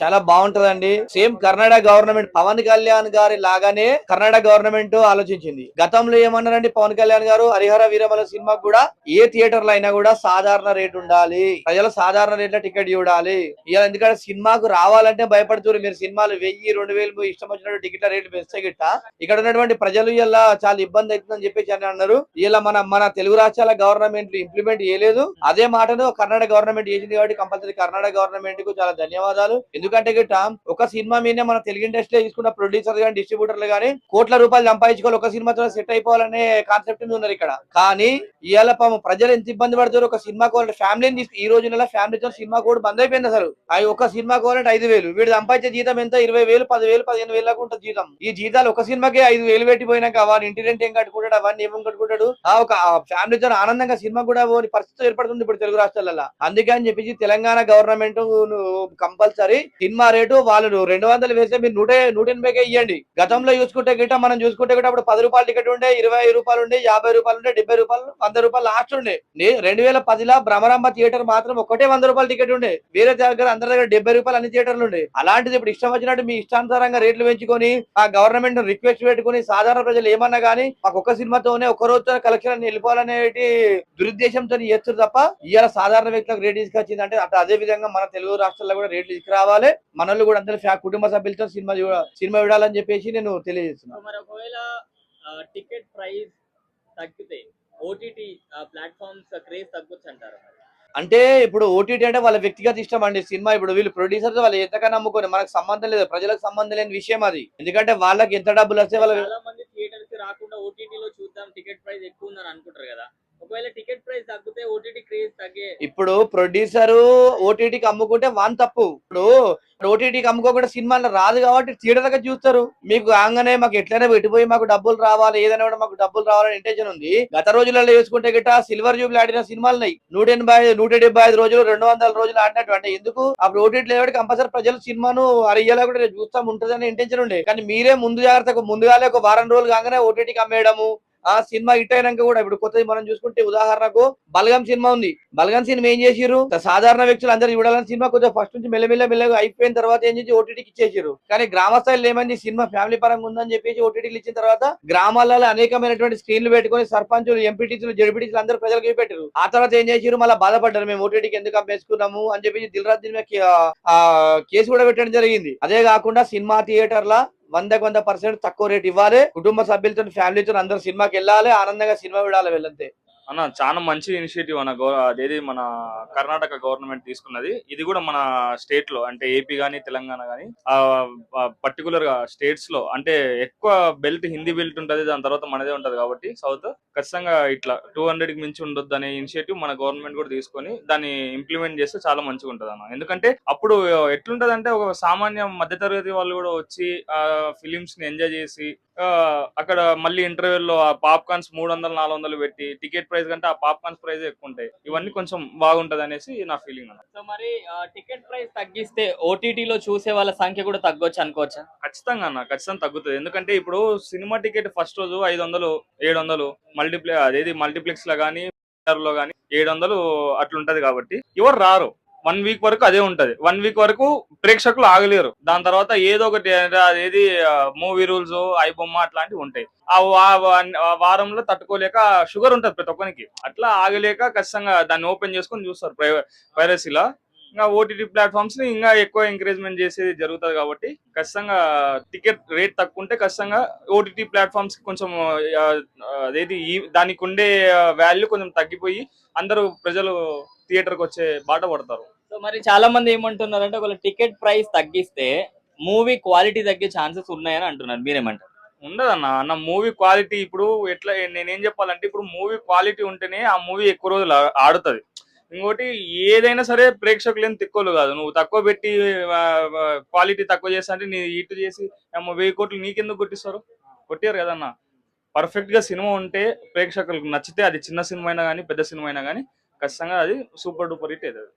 చాలా బాగుంటదండి. Same Karnataka government Pawan Kalyan గారి లాగానే కర్ణాటక గవర్నమెంట్ ఆలోచించింది. గతంలో ఏమన్నారండి పవన్ కళ్యాణ్ గారు? హరిహర వీరమల సినిమాకు కూడా ఏ థియేటర్లో అయినా కూడా సాధారణ రేట్ ఉండాలి. ప్రజలు సాధారణ రేట్ల టికెట్ చూడాలి. ఇలా ఎందుకంటే సినిమాకు రావాలంటే భయపడుతున్నారు మీరు సినిమాలు వెయ్యి రెండు వేలు ఇష్టం వచ్చినట్టు టికెట్ల రేట్లు పెంచే గిట్ట ఇక్కడ ఉన్నటువంటి ప్రజలు ఇలా చాలా ఇబ్బంది అవుతుందని చెప్పేసి అని అన్నారు. ఇలా మన మన తెలుగు రాష్ట్రాల గవర్నమెంట్ ఇంప్లిమెంట్ చేయలేదు. అదే మాటను కర్ణాటక గవర్నమెంట్ చేసింది కాబట్టి కంపల్సరీ కర్ణాటక గవర్నమెంట్కు చాలా ధన్యవాదాలు. ఎందుకంటే గిట్ట ఒక సినిమా మీదనే మన తెలుగు ఇండస్ట్రీలో తీసుకున్న ప్రొడ్యూసర్ కానీ డిస్ట్రిబ్యూటర్లు కానీ కోట్ల రూపాయలు సంపాదించుకోవాలి ఒక సినిమాతో సెట్ అయిపోవాలనే కాన్సెప్ట్ మీద ఉన్నారు ఇక్కడ. కానీ ఇవాళ పాము ప్రజలు ఎంత ఇబ్బంది పడుతారు ఒక సినిమా కావాలంటే ఫ్యామిలీని తీసుకు ఈ రోజున ఫ్యామిలీతో సినిమా కూడా బంద్ అయిపోయింది అసలు. అవి ఒక సినిమా కావాలంటే ఐదు వేలు. వీడు సంపాదించే జీతం ఎంత? ఇరవై వేలు పది వేలు పదిహేను వేలు దాకా ఉంటుంది జీతం. ఈ జీతాలు ఒక సినిమాకే ఐదు వేలు పెట్టిపోయినాక వాడిని ఇంటి రెంట్ ఏం కట్టుకుంటాడు అవన్నీ ఏమేమి కట్టుకుంటాడు? ఆ ఒక ఫ్యామిలీతో ఆనందంగా సినిమా కూడా పోని పరిస్థితి ఏర్పడుతుంది ఇప్పుడు తెలుగు రాష్ట్రాలలో. అందుకే అని చెప్పేసి Telangana government compulsory cinema rate వాళ్ళు రెండు వందలు వేస్తే మీరు నూట నూట ఎనభైకే ఇవ్వండి గతంలో చూసుకుంటే గిట్ట మనం చూసుకుంటే గిట్ట అప్పుడు పది రూపాయలు టికెట్ ఉండే ఇరవై రూపాయలు ఉండే యాభై రూపాయలు ఉండే డెబ్బై రూపాయలు వంద రూపాయలు లాస్ట్ ఉండే. రెండు వేల పదిలో భ్రమరాంబ థియేటర్ మాత్రం ఒకటే వంద రూపాయల టికెట్ ఉండే. వేరే దగ్గర అందరి దగ్గర డెబ్బై రూపాయలు అన్ని థియేటర్లు ఉండే. అలాంటిది ఇప్పుడు ఇష్టం వచ్చినట్టు మీ ఇష్టానుసారంగా రేట్లు పెంచుకొని ఆ గవర్నమెంట్ రిక్వెస్ట్ పెట్టుకొని సాధారణ ప్రజలు ఏమన్నా కానీ మాకు ఒక్క సినిమాతోనే ఒక రోజుతో కలెక్షన్ వెళ్ళిపోవాలనేటి దురుద్దేశంతో చేస్తారు తప్ప ఇవాళ సాధారణ వ్యక్తులకు రేట్ తీసుకొచ్చింది అంటే అట్లా అదే విధంగా మన తెలుగు రాష్ట్రాల్లో కూడా రేట్లు తీసుకురావాలి మనల్ని కూడా అందరూ కుటుంబ సభ్యులతో సినిమా చూడ సినిమా చూడాలని చెప్పేసి నేను తెలియజేస్తున్నాను టికెట్ ప్రైస్ తగ్గితే ఓటీటీ ప్లాట్ఫామ్స్ క్రేజ్ తగ్గొచ్చు అంటారు. అంటే ఇప్పుడు ఓటీటీ అంటే వాళ్ళ వ్యక్తిగత ఇష్టం అండి సినిమా. ఇప్పుడు వీళ్ళు ప్రొడ్యూసర్స్ వాళ్ళు ఎంతకన్నా నమ్ముకొని మనకు సంబంధం లేదు ప్రజలకు సంబంధం లేని విషయం అది. ఎందుకంటే వాళ్ళకి ఎంత డబ్బులు వస్తే వాళ్ళ చాలా మంది థియేటర్స్ రాకుండా ఓటీటీ లో చూద్దాం టికెట్ ప్రైస్ ఎక్కువ ఉందని అనుకుంటారు కదా. ఒకవేళ టికెట్ ప్రైస్ తగ్గితే ఓటీటీ క్రేజ్ తగ్గే. ఇప్పుడు ప్రొడ్యూసర్ ఓటీటీకి అమ్ముకుంటే వాన్ తప్పు. ఇప్పుడు ఓటీటీకి అమ్ముకోకుండా సినిమాలు రాదు కాబట్టి థియేటర్గా చూస్తారు. మీకు కాగానే మాకు ఎట్లయినా పెట్టిపోయి మాకు డబ్బులు రావాలి ఏదైనా కూడా మాకు డబ్బులు రావాలని ఇంటెన్షన్ ఉంది. గత రోజులలో చూసుకుంటే గిట్ట సిల్వర్ జూబ్లీ ఆడిన సినిమాలు ఉన్నాయి. నూట ఎనభై నూట డెబ్బై ఐదు రోజులు రెండు వందల రోజులు ఆడినట్టు. అంటే ఎందుకు? అప్పుడు ఓటీటీ లేవాడు కంపల్సరీ ప్రజలు సినిమాను అరియ్యేలా కూడా చూస్తాం ఉంటుందని ఇంటెన్షన్ ఉండే. కానీ మీరే ముందు జాగ్రత్తగా ముందుగానే ఒక వారం రోజులు కాగానే ఓటీటీకి అమ్మేయడము ఆ సినిమా హిట్ అయినాక కూడా ఇప్పుడు కొత్తది మనం చూసుకుంటే ఉదాహరణకు బలగం సినిమా ఉంది. బలగం సినిమా ఏం చేసిరు సాధారణ వ్యక్తులు అందరూ చూడాలని సినిమా కొంచెం ఫస్ట్ నుంచి మెల్లమెల్ల మెల్లగా అయిపోయిన తర్వాత ఏం చేసి ఓటీటీకి ఇచ్చేసారు కానీ గ్రామ స్థాయిలో ఏమైంది సినిమా ఫ్యామిలీ పరంగా ఉందని చెప్పేసి ఓటీటీలు ఇచ్చిన తర్వాత గ్రామాలలో అనేకమైనటువంటి స్క్రీన్లు పెట్టుకొని సర్పంచులు ఎంపీటీసీలు జడ్పీటీసీలు అందరూ ప్రజలకు పెట్టారు ఆ తర్వాత ఏం చేసారు మళ్ళీ బాధపడ్డారు. మేము ఓటీటీకి ఎందుకు అమ్మేసుకున్నాము? అని చెప్పేసి దిల్రాజ్ దీని మీద కేసు కూడా పెట్టడం జరిగింది. అదే కాకుండా సినిమా థియేటర్ల వందకు వంద పర్సెంట్ తక్కువ రేట్ ఇవ్వాలి. కుటుంబ సభ్యులతో ఫ్యామిలీతో అందరూ సినిమాకి వెళ్ళాలి ఆనందంగా సినిమా చూడాలి వెళ్ళంతే. అన్న చాలా మంచి ఇనిషియేటివ్ అన్న అదేది మన కర్ణాటక గవర్నమెంట్ తీసుకున్నది. ఇది కూడా మన స్టేట్లో అంటే ఏపీ గానీ తెలంగాణ గానీ పర్టికులర్గా స్టేట్స్లో అంటే ఎక్కువ బెల్ట్ హిందీ బెల్ట్ ఉంటది దాని తర్వాత మనదే ఉంటది కాబట్టి సౌత్ ఖచ్చితంగా ఇట్లా టూ హండ్రెడ్కి మించి ఉండొద్దు అనే ఇనిషియేటివ్ మన గవర్నమెంట్ కూడా తీసుకొని దాన్ని ఇంప్లిమెంట్ చేస్తే చాలా మంచిగా ఉంటది అన్న. ఎందుకంటే అప్పుడు ఎట్లుంటది అంటే ఒక సామాన్య మధ్యతరగతి వాళ్ళు కూడా వచ్చి ఆ ఫిలిమ్స్ని ఎంజాయ్ చేసి అక్కడ మళ్ళీ ఇంటర్వ్యూలో ఆ పాప్కార్న్స్ మూడు వందలు నాలుగు వందలు పెట్టి టికెట్ ప్రైస్ కంటే ఆ పాప్కార్న్స్ ప్రైస్ ఎక్కువ ఉంటాయి. ఇవన్నీ కొంచెం బాగుంటది అనేసి నా ఫీలింగ్ అన్న. సో మరి టికెట్ ప్రైస్ తగ్గిస్తే ఓటీటీలో చూసే వాళ్ళ సంఖ్య కూడా తగ్గొచ్చు అనుకోవచ్చా? ఖచ్చితంగా అన్న ఖచ్చితంగా తగ్గుతుంది. ఎందుకంటే ఇప్పుడు సినిమా టికెట్ ఫస్ట్ రోజు ఐదు వందలు ఏడు వందలు మల్టీప్లే అదేది మల్టీప్లెక్స్లో కానీ లో కానీ ఏడు వందలు అట్లుంటది కాబట్టి ఎవరు రారు. వన్ వీక్ వరకు అదే ఉంటది. వన్ వీక్ వరకు ప్రేక్షకులు ఆగలేరు. దాని తర్వాత ఏదో ఒకటి అదేది మూవీ రూల్స్ ఐబొమ్మ అట్లాంటివి ఉంటాయి. ఆ వారంలో తట్టుకోలేక షుగర్ ఉంటది ప్రతి ఒక్కరికి అట్లా ఆగలేక ఖచ్చితంగా దాన్ని ఓపెన్ చేసుకొని చూస్తారు. పైరసీలో ఇంకా ఓటీటీ ప్లాట్ఫామ్స్ని ఇంకా ఎక్కువ ఎంకరేజ్మెంట్ చేసేది జరుగుతుంది కాబట్టి ఖచ్చితంగా టికెట్ రేట్ తక్కువ ఉంటే ఖచ్చితంగా ఓటీటీ ప్లాట్ఫామ్స్కి కొంచెం అదేది ఈ- దానికి ఉండే వాల్యూ కొంచెం తగ్గిపోయి అందరూ ప్రజలు థియేటర్కి వచ్చే బాట పడతారు. సో మరి చాలా మంది ఏమంటున్నారంటే ఒకవేళ టికెట్ ప్రైస్ తగ్గిస్తే మూవీ క్వాలిటీ తగ్గే ఛాన్సెస్ ఉన్నాయని అంటున్నారు. మీరేమంటారు? ఉండదన్న అన్న మూవీ క్వాలిటీ ఇప్పుడు ఎట్లా నేనేం చెప్పాలంటే ఇప్పుడు మూవీ క్వాలిటీ ఉంటేనే ఆ మూవీ ఎక్కువ రోజులు ఆడుతుంది. ఇంకోటి ఏదైనా సరే ప్రేక్షకులు ఏం తిక్కోలు కాదు. నువ్వు తక్కువ పెట్టి క్వాలిటీ తక్కువ చేస్తా అంటే నీ ఇటు చేసి వెయ్యి కోట్లు నీకెందుకు కొట్టిస్తారు? కొట్టారు కదన్నా పర్ఫెక్ట్గా సినిమా ఉంటే ప్రేక్షకులకు నచ్చితే అది చిన్న సినిమా అయినా కానీ పెద్ద సినిమా అయినా కానీ ఖచ్చితంగా అది సూపర్ డూపర్ హిట్ అవుతుంది.